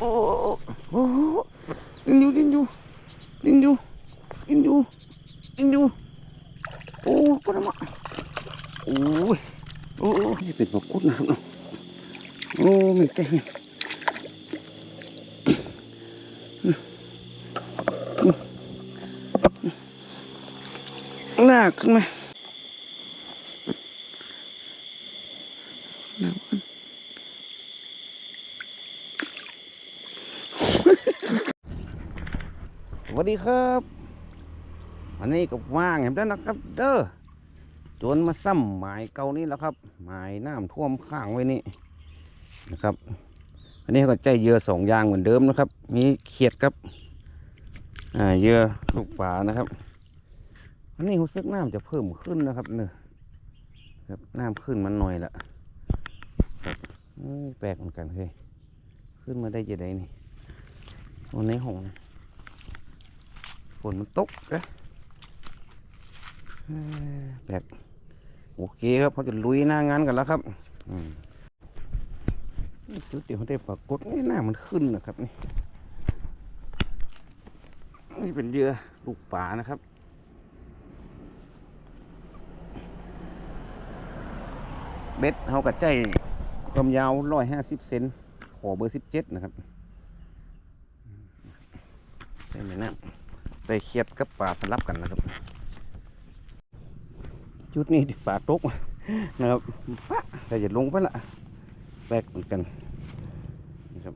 โอ้โอ้ดินอยู่ดินอยู่ดินอยู่ดินอยู่ดินอยู่โอ้ปนมาโอ้ยโอ้จะเป็นปลากุดนะครับเนาะโอ้ไม่เต้นหน้าขึ้นมาหน้าขึ้น สวัสดี ครับวันนี้ก็ว่างเห็นแล้วนะครับ เด้อจนมาซ้ำหมายเก่านี้แล้วครับ หมายน้ำท่วมข้างไว้นี่นะครับ อันนี้ก็ใจเยื่อสองอย่างเหมือนเดิมนะครับ มีเขียดครับอ่าเยื่อลูกปลานะครับ อันนี้รู้สึกน้ำจะเพิ่มขึ้นนะครับเนอะครับน้ำขึ้นมันหน่อยละแปลกเหมือนกันเฮ้ยขึ้นมาได้จะได้นี่โอ้ในห้องนะ ฝนมันตกนะเอ้ยแบบโอเคครับเขาจะลุยหน้างานกันแล้วครับอืมจุดเดียวได้ปรากฏนี่หน้ามันขึ้นนะครับนี่นี่เป็นเยื่อลูกป่านะครับเบ็ดเขากระใจความยาวร้อยห้าสิบเซนขอเบอร์สิบเจ็ดนะครับใช่ไหมนะ ใส่เขียดกับปลาสลับกันนะครับ จุดนี้ที่ปลาตกนะครับปะแต่จะลงไปละแบกเหมือนกันนะครับ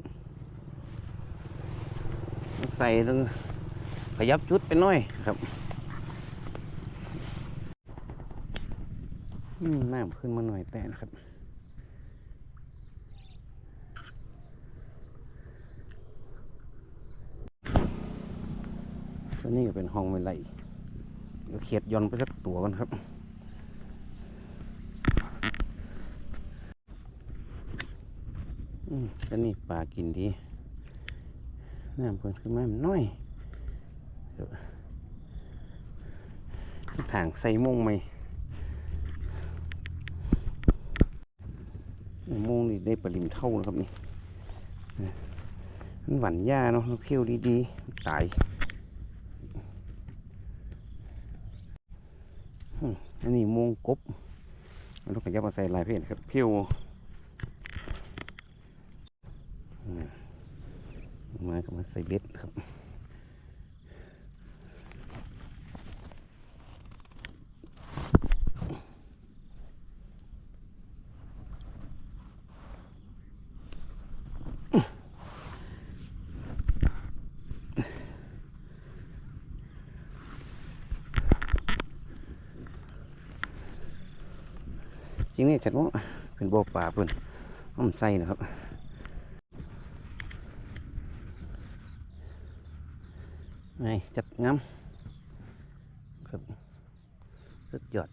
ใส่ต้องขยับจุดไปหน่อยครับน้ำขึ้นมาหน่อยแต่นะครับ นี้ก็เป็นห้องไม่ไหลเดี๋ยวเขียดย่อนไปสักตัวกันครับ อืมตัวนี้ปลากินดีน้ำเพิ่นขึ้นมามันน้อยเดี๋ยวถางใส่มงไหมโมงนี่ได้ปริมเท่านะครับนี่มันหวานหญ้าเนาะเพี้ยวดีๆตาย อันนี้มงกบมันต้องขยับมาใส่ลายเพศครับเพียวมาก็มาใส่เบ็ดครับ นี่ฉันว่าเป็นบ่อปลาเพิ่นอ้อมใส่นะครับไงจัดงามครับสุดยอด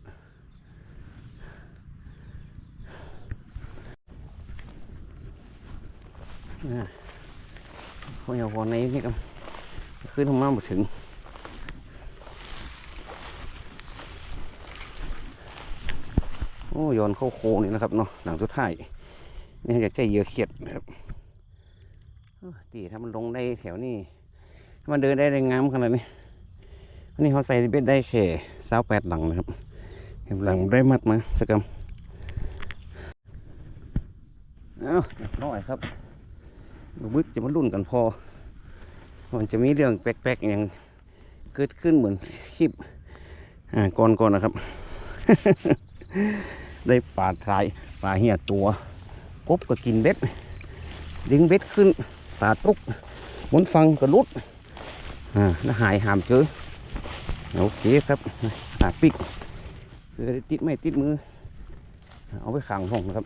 อ่าอเอาวันในนี่ก็ขึ้นทางมาหมถึง อ้ย้อนเข้าโค้งนี่นะครับเนาะหลังสุดท้ายนี่อยากใจเยื่อเขียดนะครับตีถ้ามันลงได้แถวนี้ถ้ามันเดินได้ได้งามขนาดนี้อันนี้เขาใส่เบ็ดได้แค่สาวแปดหลังนะครับเห็นหลังได้มัดมาสักกำเอาเรียบร้อยครับบึกจะมารุ่นกันพอ มันจะมีเรื่องแปลกๆอย่างเกิดขึ้นเหมือนคลิปอ่าก่อนๆนะครับ ได้ปลาทรายปลาเหี่ยตัวกบก็กินเบ็ด ดึงเบ็ดขึ้นปลาตุกบนฟังก็ลุดอ่าแล้วหายหามเจอโอเคครับหาปิกคือได้ติดไม่ติดมือ เอาไปขังห้องนะครับ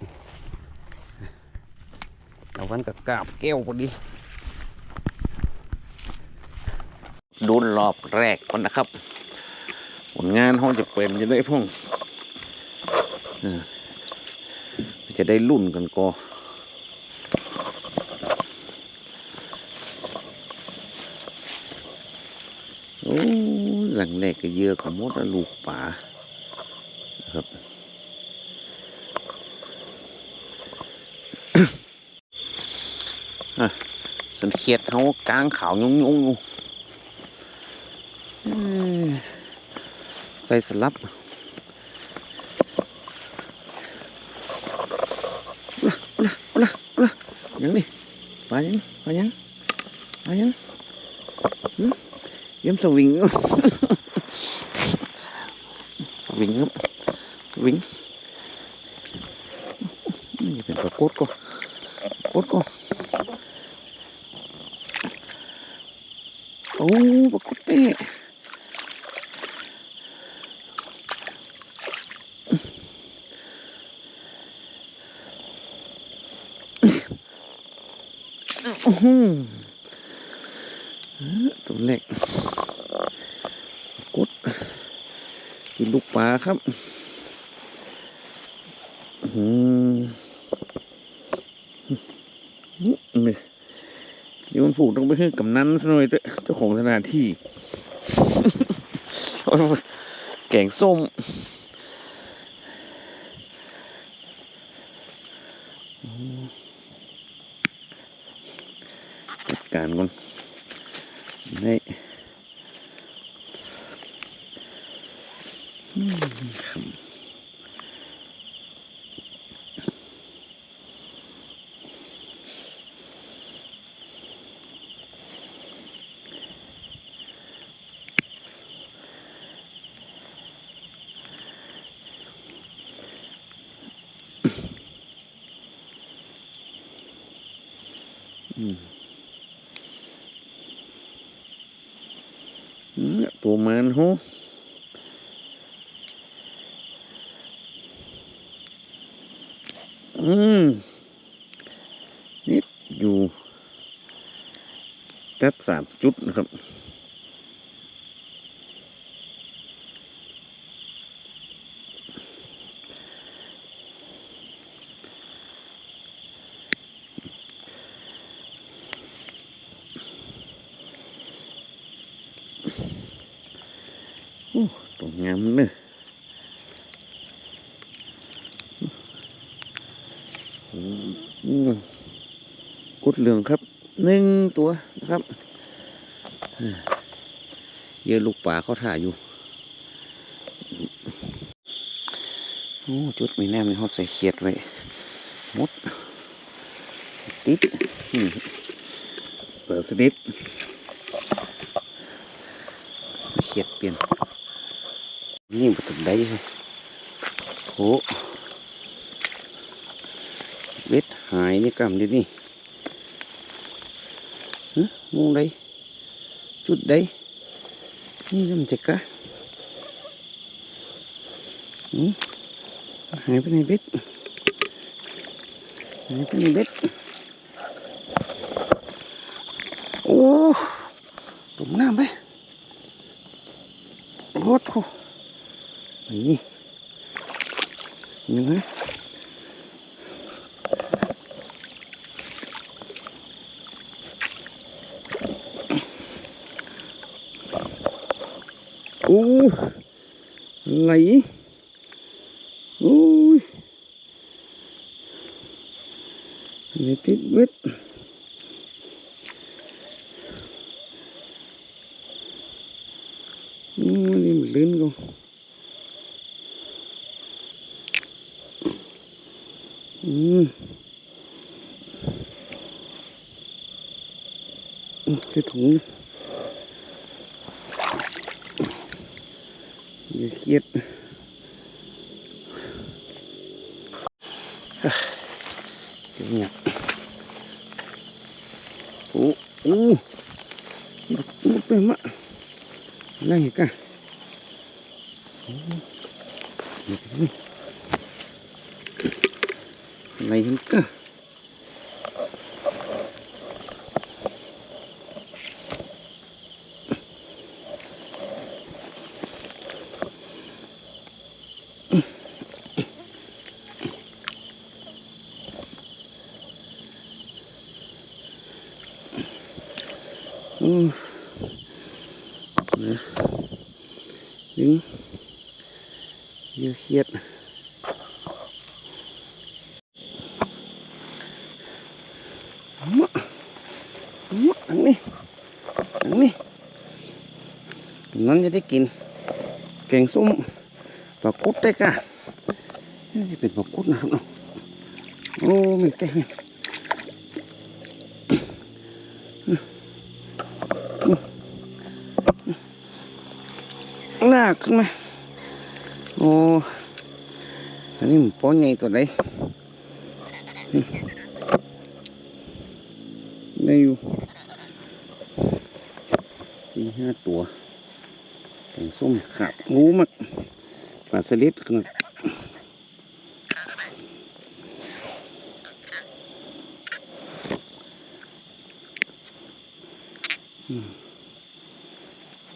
เอากันกับกาบแก้วพอดีดูรอบแรกก่อนนะครับ ผลงานห้องจะเป็นจะได้พ่ง จะได้รุ่นกันก็โอ้ยหลังแรกก็เยอะของมดลูกป่าครับสเป็นเขียดเขากลางขาวยงยงอยู่ใส่สลับอุละอุละอุละอุละยังนี่ ปลายังปลายังปลายังหึเยี่ยมสวิง สวิงครับสวิงนี่เป็นปลากดก็กดก็ โอ้ปลากดเตัวเล็กปลากดกินลูกปลาครับอืมนี่นี่มันผูกต้องไปคือกำนั้นซะหน่อยเจ้าของสถานที่แกงส้มจัด การก่อนนี่อืมครับอืมตัวมันโหอืมนี่อยู่แทบสามจุดนะครับ โอ้ตัว งามเนอะอืมกุดเหลืองครับหนึ่งตัวนะครับเยอะลูกป่าเขาถ่ายอยู่โอ้จุดมีแนมนี่เขาใส่เขียดไว้มดติดเปิดสนิทเขียดเปลี่ยน นี่มาถึงได้ครับโหเบ็ดหายนี่กำดินี่ฮะมองได้จุดได้นี่มันจะกะหืมหายไปในเบ็ดหายไปในเบ็ดโอ้ตุ่มน้ำไปรถโอ้ ไหลโอ้ยนี่ติดเวท อ้ยนี่มันลื่นกูอืมใส่ถุงอย่าเครียดเดี๋ยวเนี่ยโอ้โหมดหมดไปมะอะไรอีกันโอ้เดี๋ย mayinka Uh. Đứng Như khiết ได้กินแกงส้มปลากุดได้ก่ะนี่จะเป็นปลากุดนะครับเนาะโอ้ไม่เต้นลากขึ้นมาโอ้อันนี้มันป้อนใหญ่ตัวไหนได้อยู่มีห้าตัว แกงส้มขาบงูมากปลาสลิดขน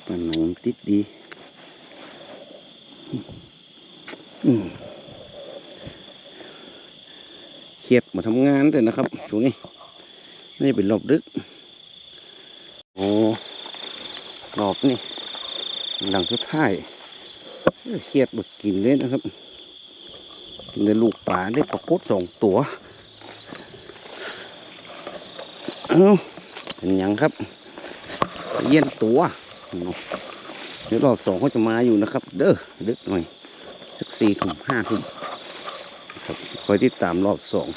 ปลาหนมติดดีเครียดมาทำงานแต่นะครับช่วงนี้นี่เป็นรอบดึกโอ้รอบนี่ หลังสุดท้ายเครียดบดกินเลยนะครับ กินได้ลูกปลาได้ปลากดสองตัวเอาเป็นยังครับ เยี่ยนตัวเดี๋ยวรอบสองเขาจะมาอยู่นะครับ เด้อดึกหน่อยสักสี่ทุ่มห้าทุ่มครับคอยติดตามรอบสอง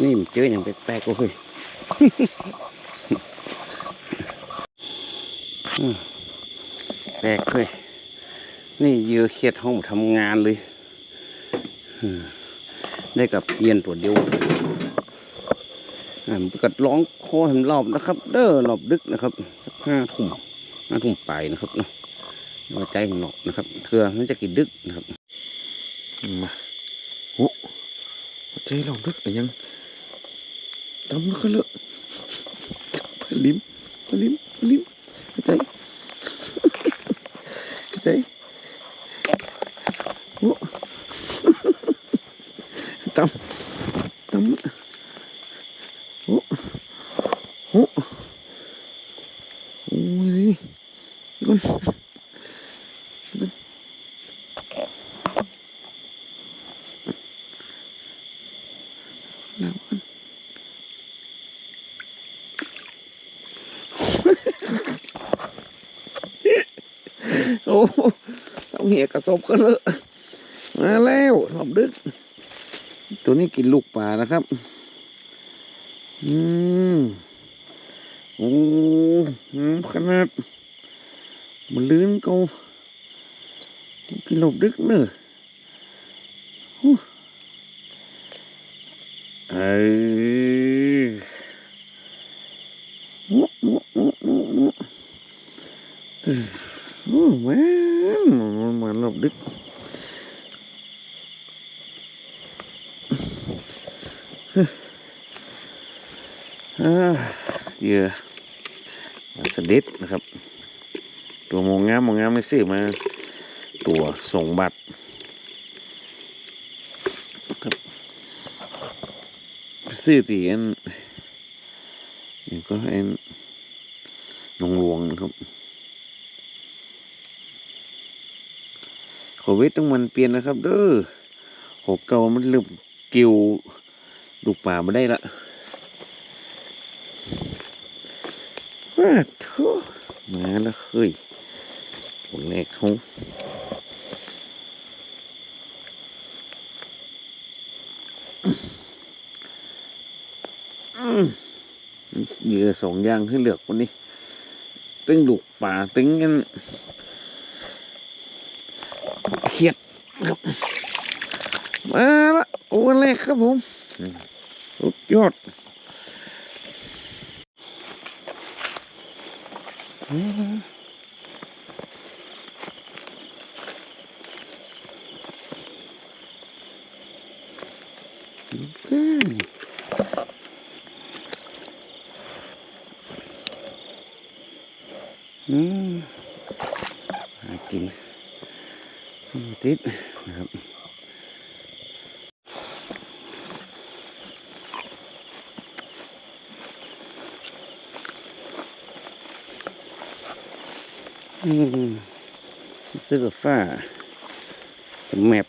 นี่มันเจออย่างแปลกๆก็เฮ้ยอืม แปลกเลย นี่เยื่อเขียดห้องทำงานเลย ได้กับเยียนตัวเดียวอ่ามันกัดร้องคอเห็นรอบนะครับ เด้อรอบดึกนะครับ สักห้าทุ่มห้าทุ่มไปนะครับเนาะใจหนอกนะครับเถื่อมันจะกินดึกนะครับมาโอ้หัวใจเราดึกยังตำแล้วก็เลอะปลิ้มปลิ้มปลิ้มหัวใจ หัวใจโอ้ตำตำโอ้โอ้โอ้ยนี่ก่อนนี่ก่อนแล้วกัน โอ้ต้อง เหี่ยกระสบกันเลยมาแล้วหอบดึก ตัวนี้กินลูกป่านะครับ อืมโอ้ขนาดมันลื่นเกากินหลบดึกเนอะโอ้เออโอ้โอ้โอ้โอ้โอ้ โอ้แม่นมันเหมือนหลบดึกอ่า เหยื่อมาสดิดนะครับ ตัวมงงามมงงามไม่ซื้อมา ตัวส่งบัตรครับซื้อตีอันนี่ก็เอ็นหนงหลวงนะครับโควิดต้องมันเปลี่ยนนะครับ เด้อหกเก่ามันเริ่มกิว ลูกป่ามาได้ละว้าทุมาแล้วเฮ้ยผลแรกเขาอืมเหยื่อสองอย่างให้เลือกวันนี้ ตึงลูกป่าตึงกันเขียดครับ มาละโอ้แรกครับผม สุดยอดอืมอืมอืมหากินติดนะครับ เสื้อฟ้าแมป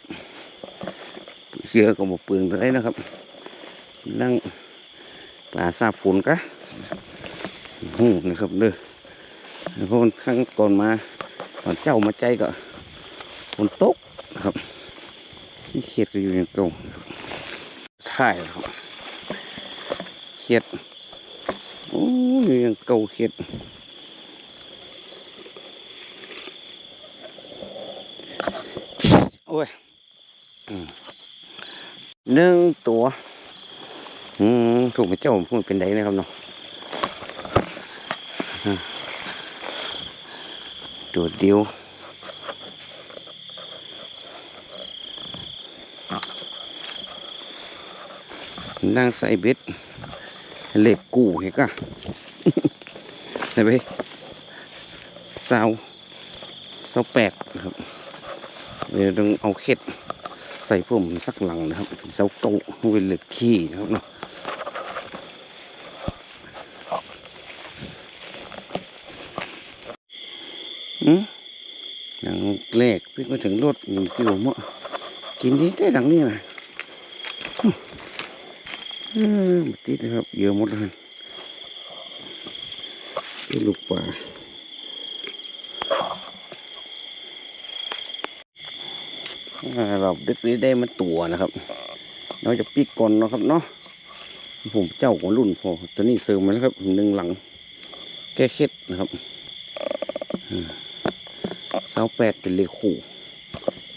เสื้อก็บอกเปลืองเท่าไรนะครับนั่งปลาซาบฝนกะหูนะครับเด้อแล้วก็ข้างก่อนมาตอนเจ้ามาใจก็ฝนตกนะครับนี่เขียดก็อยู่อย่างเก่าถ่ายครับเขียดโอ้ยอย่างเก่าเขียดโอ้ยอืม หนึ่งตัว อืมถูกไปเจ้าพูดเป็นไดนะครับเนาะอ่าตัวเดียวนั่งใส่เบ็ดเล็บกูเห็นกะไหนไปสาวสาวแปดครับเดี๋ยวต้องเอาเข็ด ใส่ผมสักหลังนะครับเป็นเสาโตะเวลเล็กขี้นะครับเนาะอืมอย่างแรกพี่มาถึงรถหนึ่งสิวมะกินดีได้ดังนี้นะอืมติดนะครับเยอะหมดเลยลูกป่า อ่าเราดึกนี้ได้มาตัวนะครับเราจะปีกก่อนนะครับเนาะผมเจ้าของรุ่นพอตัวนี้เสริมมาแล้วครับหนึ่งหลัง แก้เคล็ดนะครับเสาแปดเป็นเลขู่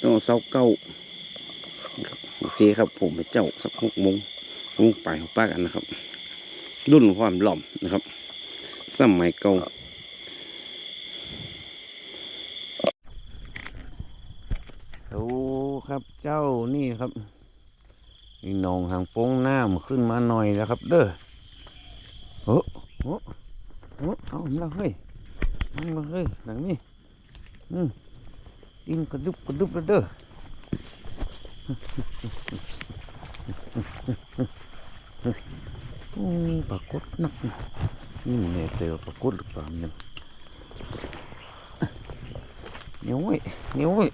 ต้องเอาเสาเก้าโอเคครับผมไปเจ้าสักหกโมงลงไปของป้ากันนะครับ รุ่นความหล่อมนะครับ สมัยเก่าโอ้ครับ เจ้านี่ครับนี่นองหางโป้งน้ำขึ้นมาหน่อยแล้วครับ เด้อโอ้โอ้โอ้เอามาเฮ้ยเอามาเฮ้ยหลังนี้อืมดินกระดุบกระดุบแล้วเด้อโอ้ปรากฏนักนี่มันเนี่ยเจอปรากฏหรือเปล่าเนี่ยเหนียวไว้เหนียวไว้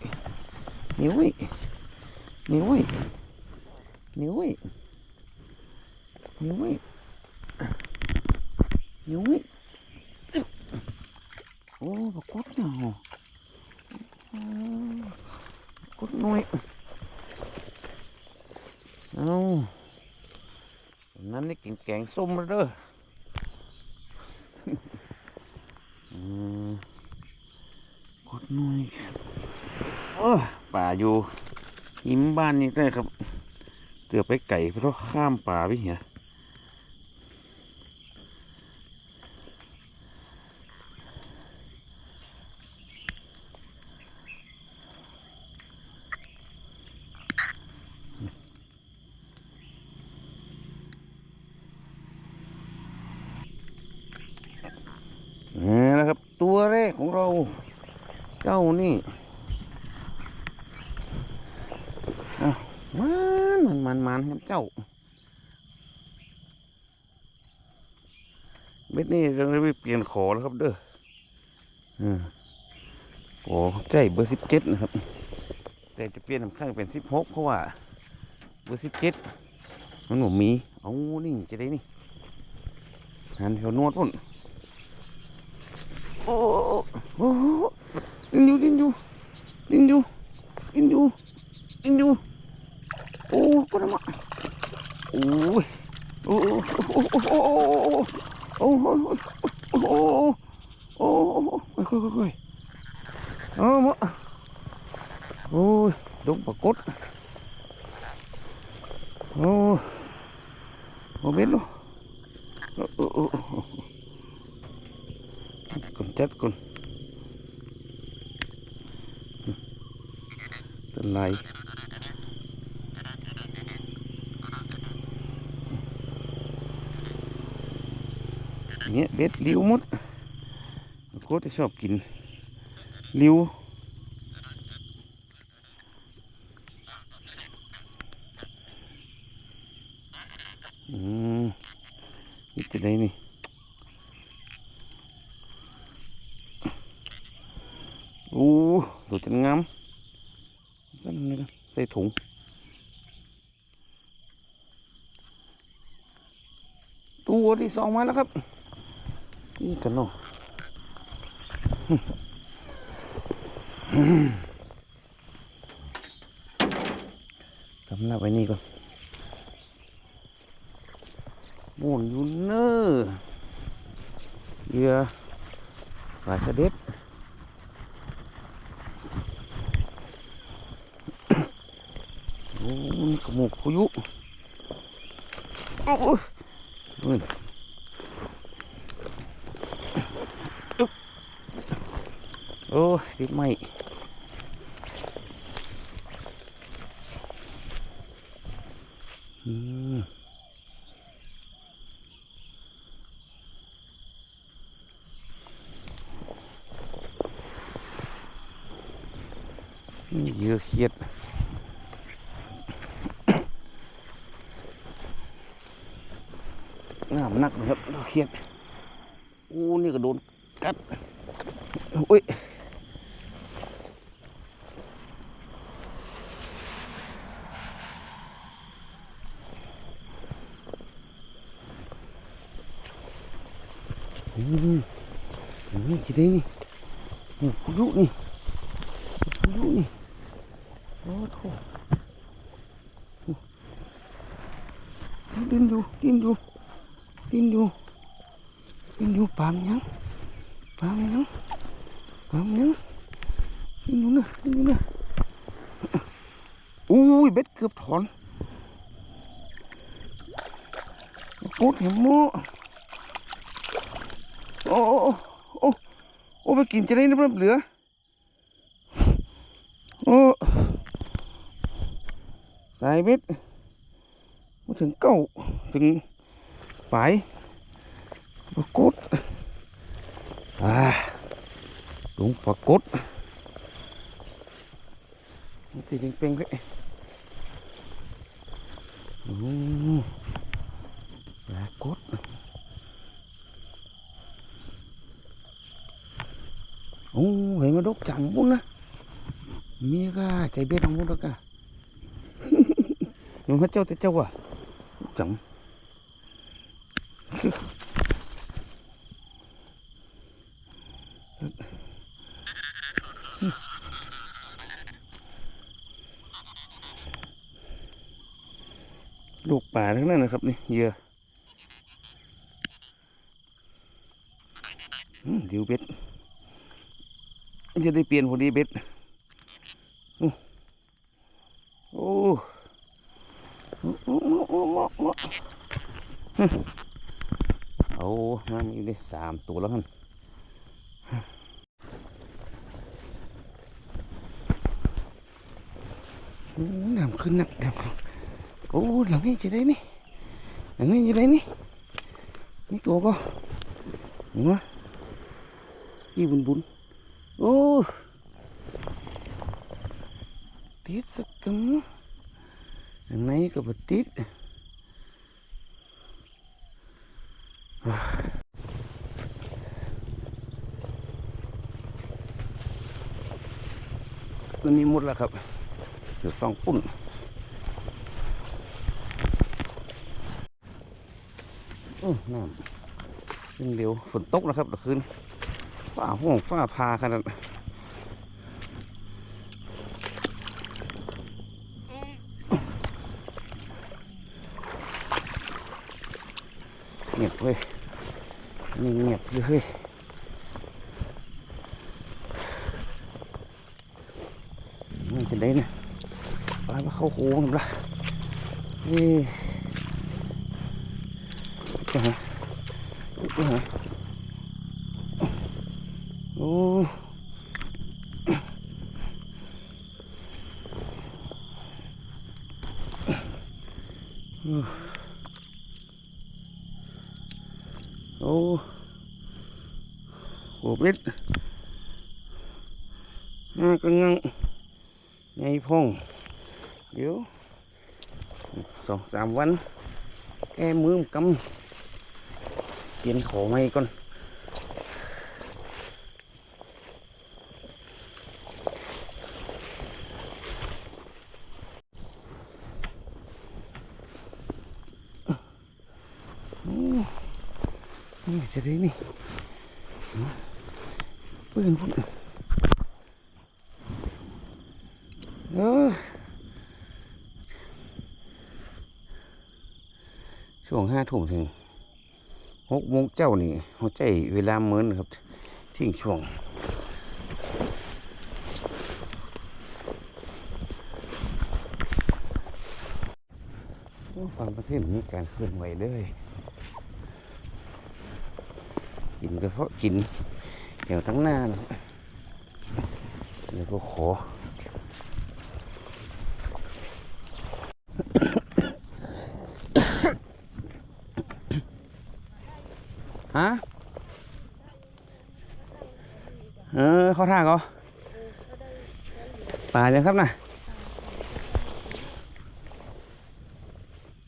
เหนียวไว้ นียวไว้เหนียวไว้เหนียวไว้เหนียวไว้โอ้ปรากฏเนาะกดน่อยเอานั่นนี่กินแกงส้มแล้วเด้อกดหน่อยเออป่าอยู่ หิมบ้านนี้ได้ครับ เกือบไปไก่เพราะข้ามป่าไปเหี้ยนี่นะครับ ตัวแรกของเรา เจ้านี่อ้าวมันมันมันมันครับเจ้า เบ็ดนี่เราได้ไปเปลี่ยนขอแล้วครับเด้ออืมโอ้ใจเบอร์สิบเจ็ดนะครับ แต่จะเปลี่ยนข้างเป็นสิบหกเพราะว่าเบอร์สิบเจ็ดมันหนูมีเอานี่จะได้นี่หันแถวนวดพุ่นโอ้โหดินอยู่ดินอยู่ดินอยู่ดินอยู่ดินอยู่โอ้ปนมาโอ้ยโอ้โอ้โอ้โอ้ ô ô ô ô ô ô ô ô ô ô ô ô ô ô ô ô ô ô ô ô. Ô ô ô ô ô เนี่ยเบ็ดลิ้วมดโคตรชอบกินลิ้วอืมนี่จะได้นี่โอ้ตัวจะงามสั่นเลยนะใส่ถุงตัวที่สองมาแล้วครับ นี่กันเนาะสำหรับไว้นี่ก่อนหมุนอยู่เนอเยื่อปลาเสด็จโอ้นี่กระหมูกพายุโอ้ยเฮ้ยอึ๊บ โอ้ยติดไหมอืมนี่เหยื่อเขียด น้ำหนักนะครับเราเครียดอู้นี่ก็โดนกัด อุ้ย อืมนี่จีได้นี่นี่พยุนี่พายุนี่โอ้โหดิ้นอยู่ดิ้นอยู่กินอยู่กินอยู่ปามยังปามยังปามยังกินอยู่นะกินอยู่นะอุ้ยเบ็ดเกือบถอนโคตรเห็นโมโอ้โอ้โอ้โอ้ไป กินจะได้นะเพื่อนเหลือ โอ้สายเบ็ดมาถึงเก้าถึงไปปรากฏอ่าหลงปรากฏตีเป่งๆเลยโอ้ปรากฏ โอ้เห็นมาดกจังบุญนะมีก็ใจเบ็ดของบุญแล้วก็หนูพระเจ้าแต่เจ้าว่ะจังลูกป่าทั้งนั้นนะครับนี่เยื่ออืมเดี๋ยวเบ็ด จะได้เปลี่ยนพอดีเบ็ดอู้โอ้โอ้โอ้โอ้โอ้โอ้ฮึเอามามีได้สามตัวแล้วกันน้ำขึ้นนักน้ำขึ้นโอ้หลังนี้จะได้นี่หลังนี้จะได้นี่นี่ตัวก็หัวยี่บุญบุญ โอ้ติดสักกันหลังนี้ก็บติดตัวนี้หมดแล้วครับเหลือสองปุ่นโอ้น้ำยังเร็วฝนตกนะครับเมื่อคืน ฟ้าห้องฟ้าพาขนาดเงียบเว้ยนี่เงียบอยู่เฮ้ยมันจะได้นะปลามาเข้าหูมันละเฮ้ยไปหาไหาโอ้โอ้โหเป็ดน่าก็งัง ไงพงเดี๋ยวสองสามวันแก้มือมกำเปลี่ยนของให้ก่อนนี่จะได้นี่ปืนพุ่นเออช่วงห้า ทุ่มถึงหกโมงเจ้านี่หัวใจเวลาเหมือนครับ ทิ้งช่วงฟังประเทศมีการเคลื่อนไหวเลยกินก็เพราะกินเดี๋ยวทั้งหน้านะแล้วก็ขอ ฮะเออเขาท่าก็ป่าเลยครับนะ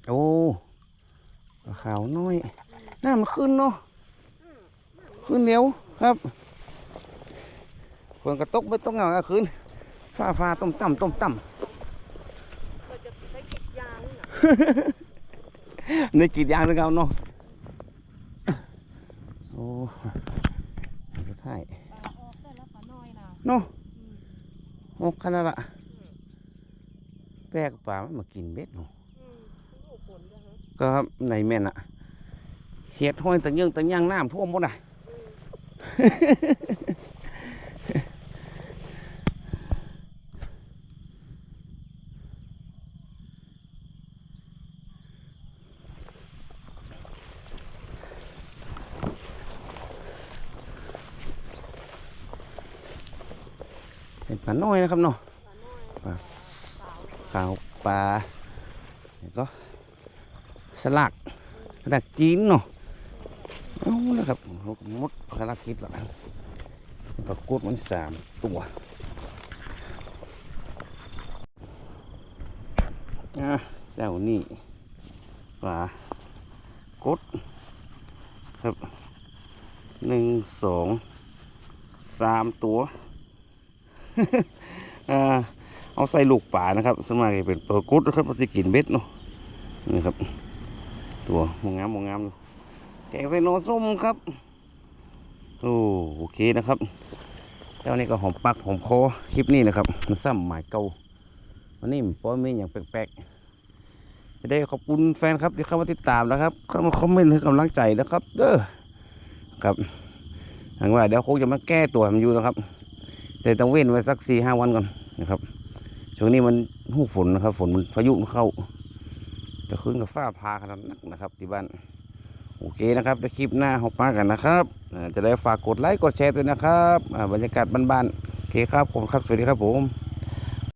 โอ้ปลาขาวน้อยน้ำมันขึ้นเนาะขึ้นเร็วครับฝนกระตกไม่ต้องเหงาคืนฟ้าฟ้าต้มต่ำต้มต่ำเราจะใช้กิดยางน่ะในกรีดยางนึงเอาเนาะ โอ้ไม่ใช่ ปลาออกได้แล้วปลาน้อยนะ เนาะ อืม โอ้ขนาดละแปลกป่ามันมากินเบ็ดเนาะอืมลูกผลนะฮะก็ครับในแม่นอะเห็ดห้อยตะเยื่องตะย่างน้ำท่วมหมดอะ น้อยนะครับเนาะปลาปลาขาวปลาแล้วก็สลักสลักจีนเนาะเอาละครับเขาก็มดภารกิจละปรากฏมันสามตัวเจ้านี่ปลากดครับหนึ่งสองสามตัว เอาใส่ลูกป่านะครับสวนมัยเป็นตัวกุดนะครับมันจะกินเบ็ดเนาะนี่ครับ ตัวมงงามมงงามแกงใส่โนส้มครับโอ้โอเคนะครับเจ้านี่ก็หอมปากหอมคอคลิปนี้นะครับมันซ้ำหมายเก่าวันนี้ป้อยมีอย่างแปลกๆจะได้ขอบคุณแฟนครับที่เข้ามาติดตามนะครับเข้ามาคอมเมนต์ให้กำลังใจนะครับ เด้อครับหวังว่าเดี๋ยวคงจะมาแก้ตัวมันอยู่นะครับ แต่ต้องเว้นไว้สักสี่ห้าวันก่อนนะครับ ช่วงนี้มันหูฝนนะครับ ฝนมันพายุมันเข้าจะขึ้นกับฟ้าพาขนาดนักนะครับที่บ้านโอเคนะครับเดี๋ยวคลิปหน้าเราปากันนะครับจะได้ฝากกดไลค์กดแชร์ด้วยนะครับอ่าบรรยากาศบ้านๆโอเคครับผมครับสวัสดีครับผม